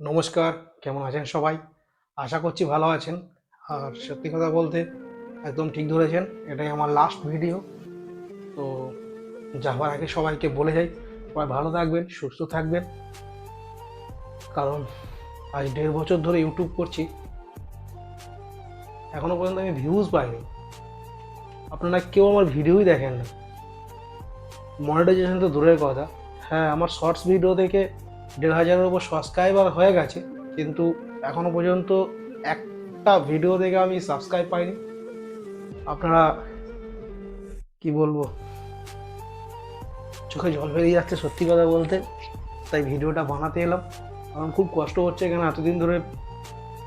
নমস্কার, কেমন আছেন সবাই? আশা করছি ভালো আছেন। আর সত্যি কথা বলতে একদম ঠিক ধরেছেন, এটাই আমার লাস্ট ভিডিও তো যাওয়ার আগে সবাইকে বলে যাই, সবাই ভালো থাকবেন, সুস্থ থাকবেন। কারণ আজ দেড় বছর ধরে ইউটিউব করছি। এখনও পর্যন্ত আমি ভিউজ পাইনি। আপনারা কেউ আমার ভিডিওই দেখেন না। মনিটাইজেশন তো দূরের কথা। হ্যাঁ আমার শর্টস ভিডিও থেকে দেড় হাজারের উপর সাবস্ক্রাইবার হয়ে গেছে, কিন্তু এখনও পর্যন্ত একটা ভিডিও থেকে আমি সাবস্ক্রাইব পাইনি। আপনারা কি বলব? চোখে জল বেরিয়ে যাচ্ছে সত্যি কথা বলতে, তাই ভিডিওটা বানাতে এলাম। কারণ খুব কষ্ট হচ্ছে কেন এতদিন ধরে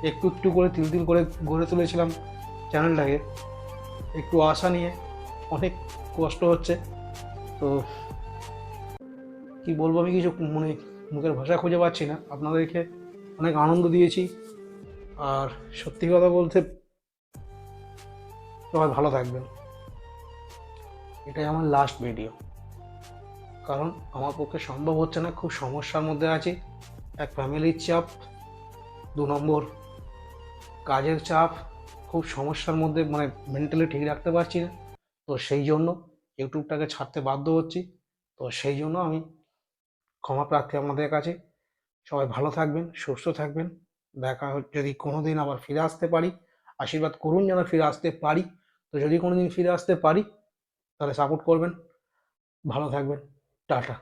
একটু একটু করে তিল তিল করে গড়ে তুলেছিলাম চ্যানেলটাকে একটু আশা নিয়ে অনেক কষ্ট হচ্ছে। তো কি বলব, আমি কিছু মানে মুখের ভাষা খুঁজে পাচ্ছি না। আপনাদেরকে অনেক আনন্দ দিয়েছি। আর সত্যি কথা বলতে সবাই ভালো থাকবেন। এটাই আমার লাস্ট ভিডিও কারণ আমার পক্ষে সম্ভব হচ্ছে না, খুব সমস্যার মধ্যে আছি। এক ফ্যামিলির চাপ, দু নম্বর কাজের চাপ, খুব সমস্যার মধ্যে মানে মেন্টালি ঠিক রাখতে পারছি না। তো সেই জন্য ইউটিউবটাকে ছাড়তে বাধ্য হচ্ছি। তো সেই জন্য আমি ক্ষমা প্রার্থী আপনাদের কাছে। সবাই ভালো থাকবেন, সুস্থ থাকবেন। দেখা যদি কোনো দিন আবার ফিরে আসতে পারি, আশীর্বাদ করুন যেন ফিরে আসতে পারি। তো যদি কোনো দিন ফিরে আসতে পারি, তাহলে সাপোর্ট করবেন। ভালো থাকবেন। টাটা।